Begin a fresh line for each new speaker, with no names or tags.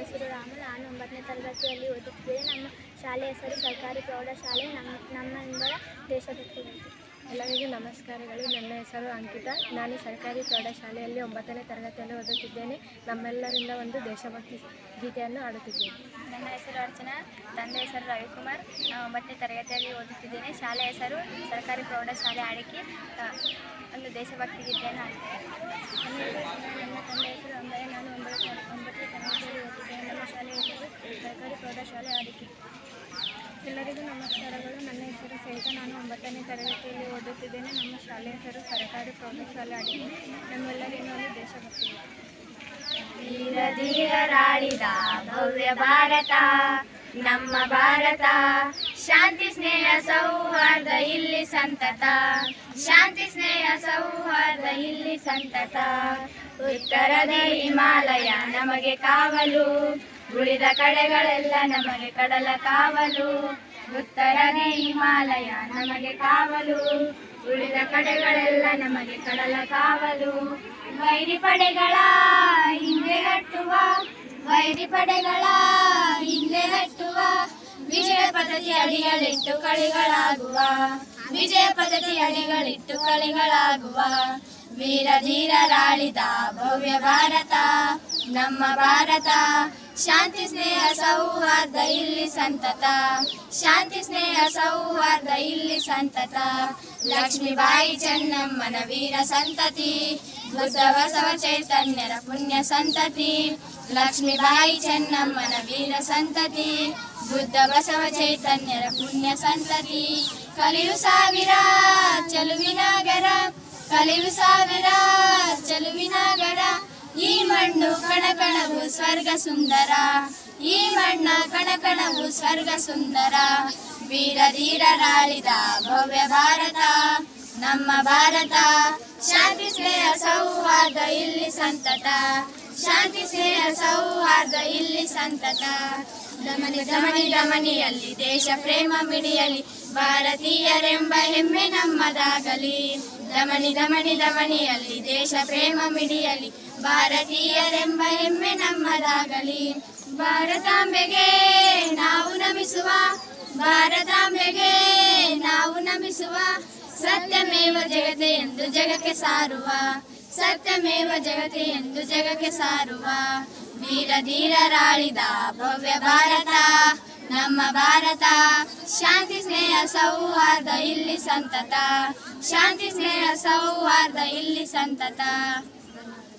ಹೆಸರು ರಾಮು ನಾನು ಒಂಬತ್ತನೇ ತರಗತಿಯಲ್ಲಿ ಓದುತ್ತಿದ್ದೇನೆ. ನಮ್ಮ ಶಾಲೆ ಹೆಸರು ಸರ್ಕಾರಿ ಪ್ರೌಢಶಾಲೆ ನಮ್ಮ ನಮ್ಮಿಂದ ದೇಶಭಕ್ತಿ.
ಎಲ್ಲರಿಗೂ ನಮಸ್ಕಾರಗಳು. ನನ್ನ ಹೆಸರು ಅಂಕಿತಾ. ನಾನು ಸರ್ಕಾರಿ ಪ್ರೌಢಶಾಲೆಯಲ್ಲಿ ಒಂಬತ್ತನೇ ತರಗತಿಯಲ್ಲಿ ಓದುತ್ತಿದ್ದೇನೆ. ನಮ್ಮೆಲ್ಲರಿಂದ ಒಂದು ದೇಶಭಕ್ತಿ ಗೀತೆಯನ್ನು ಆಡುತ್ತಿದ್ದೇನೆ
ನನ್ನ ಹೆಸರು ಅರ್ಚನಾ. ತಂದೆ ಹೆಸರು ರವಿಕುಮಾರ್. ನಾನು ಒಂಬತ್ತನೇ ತರಗತಿಯಲ್ಲಿ ಓದುತ್ತಿದ್ದೇನೆ. ಶಾಲೆ ಹೆಸರು ಸರ್ಕಾರಿ ಪ್ರೌಢಶಾಲೆ ಆಡಿಕೆ ಒಂದು ದೇಶಭಕ್ತಿ ಗೀತೆಯನ್ನು ಹಾಡುತ್ತೇನೆ ನನ್ನ ತಂದೆ ಹೆಸರು ಅಂಬಯ್ಯ ನಾನು ಒಂಬತ್ತು ಒಂಬತ್ತನೇ ತರಗತಿಯಲ್ಲಿ ಓದುತ್ತಿದ್ದೇನೆ ನಮ್ಮ ಶಾಲೆ ಹೆಸರು ಪ್ರೌಢಶಾಲೆ ಆಡಿಕೆ. ಎಲ್ಲರಿಗೂ ನಮಸ್ಕಾರಗಳು. ನನ್ನ ಹೆಸರು ಸಹಿತ ನಾನು ಒಂಬತ್ತನೇ ತರಗತಿಯಲ್ಲಿ ಓದುತ್ತಿದ್ದೇನೆ. ನಮ್ಮ ಶಾಲೆ ಹೆಸರು ಸರ್ಕಾರಿ ಪ್ರೌಢಶಾಲೆ ಆಡಿಕೆ. ನಮ್ಮೆಲ್ಲರಿಗೂ ಒಂದು ದೇಶಭಕ್ತಿ. ವೀರ
ಧೀರ ಧೀರರಾಳಿದ ಭವ್ಯ ಭಾರತ, ನಮ್ಮ ಭಾರತ. ಶಾಂತಿ, ಸ್ನೇಹ, ಸೌಹಾರ್ದ, ಇಲ್ಲಿ ಸಂತತ. ಶಾಂತಿ, ಸ್ನೇಹ, ಸೌಹಾರ್ದ, ಇಲ್ಲಿ ಸಂತತ. ಉತ್ತರದ ಹಿಮಾಲಯ, ನಮಗೆ ಕಾವಲು. ಉಳಿದ ಕಡೆಗಳೆಲ್ಲ ನಮಗೆ ಕಡಲ ಕಾವಲು. ಉತ್ತರನೇ ಹಿಮಾಲಯ, ನಮಗೆ ಕಾವಲು. ಉಳಿದ ಕಡೆಗಳೆಲ್ಲ ನಮಗೆ ಕಡಲ ಕಾವಲು. ವೈರಿ ಪಡೆಗಳ ಹಿಂದೆ ಕಟ್ಟುವ ವೈರಿ ಪಡೆಗಳ ಹಿಂದೆ ಕಟ್ಟುವ ವಿಜಯ ಪದ್ಧತಿ ಅಡಿಗಳಿಟ್ಟು ಕಳಿಗಳಾಗುವ, ವಿಜಯ ಪದ್ಧತಿ ಅಡಿಗಳಿಟ್ಟು ಕಳಿಗಳಾಗುವ. ವೀರ ಧೀರರಾಳಿದ ಭವ್ಯ ಭಾರತ, ನಮ್ಮ ಭಾರತ. ಶಾಂತಿ ಸ್ನೇಹ ಸೌಹಾರ್ದ ಇಲ್ಲಿ ಸಂತತ ಶಾಂತಿ ಸ್ನೇಹ ಸೌಹಾರ್ದ ಇಲ್ಲಿ ಸಂತತ ಲಕ್ಷ್ಮೀಬಾಯಿ ಚೆನ್ನಮ್ಮನ ವೀರ ಸಂತತಿ ಬುದ್ಧ ಬಸವ ಚೈತನ್ಯರ ಪುಣ್ಯ ಸಂತತಿ ಲಕ್ಷ್ಮೀಬಾಯಿ ಚೆನ್ನಮ್ಮನ ವೀರ ಸಂತತಿ ಬುದ್ಧ ಬಸವ ಚೈತನ್ಯರ ಪುಣ್ಯ ಸಂತತಿ ಕಲಿಯು ಸಾವಿರ ಚೆಲುವಿನಾಗರ ಕಲಿಯು ಸಾವಿರ ಚೆಲುವಿನಾಗರ ಈ ಮಣ್ಣು ಕಣಕಣವು ಸ್ವರ್ಗ ಸುಂದರ. ಈ ಮಣ್ಣ ಕಣಕಣವು ಸ್ವರ್ಗ ಸುಂದರ. ವೀರ ಧೀರರಾಳಿದ ಭವ್ಯ ಭಾರತ, ನಮ್ಮ ಭಾರತ. ಶಾಂತಿ, ಸ್ನೇಹ, ಸೌಹಾರ್ದ, ಇಲ್ಲಿ ಸಂತತ. ಶಾಂತಿ, ಸ್ನೇಹ, ಸೌಹಾರ್ದ, ಇಲ್ಲಿ ಸಂತತ. ದಮನಿ ದಮನಿ, ದಮನಿಯಲ್ಲಿ ದೇಶ ಪ್ರೇಮ ಮಿಡಿಯಲಿ. ಭಾರತೀಯರೆಂಬ ಹೆಮ್ಮೆ ನಮ್ಮದಾಗಲಿ. ದಮನಿ ದಮನಿ ದಮನಿಯಲ್ಲಿ ದೇಶ ಪ್ರೇಮ ಮಿಡಿಯಲಿ. ಭಾರತೀಯರೆಂಬ ಹೆಮ್ಮೆ ನಮ್ಮದಾಗಲಿ. ಭಾರತಾಂಬೆಗೆ ನಾವು ನಮಿಸುವ, ಭಾರತಾಂಬೆಗೆ ನಾವು ನಮಿಸುವ ಸತ್ಯಮೇವ ಜಗತೆ ಎಂದು ಜಗಕ್ಕೆ ಸಾರುವ, ಸತ್ಯಮೇವ ಜಗತೆ ಎಂದು ಜಗಕ್ಕೆ ಸಾರುವ. ವೀರ ಧೀರರಾಳಿದ ಭವ್ಯ ಭಾರತ ಭಾರತ. ಶಾಂತಿ ಸ್ನೇಹ ಸೌಹಾರ್ದ ಇಲ್ಲಿ ಸಂತತ. ಶಾಂತಿ ಸ್ನೇಹ ಸೌಹಾರ್ದ ಇಲ್ಲಿ ಸಂತತ.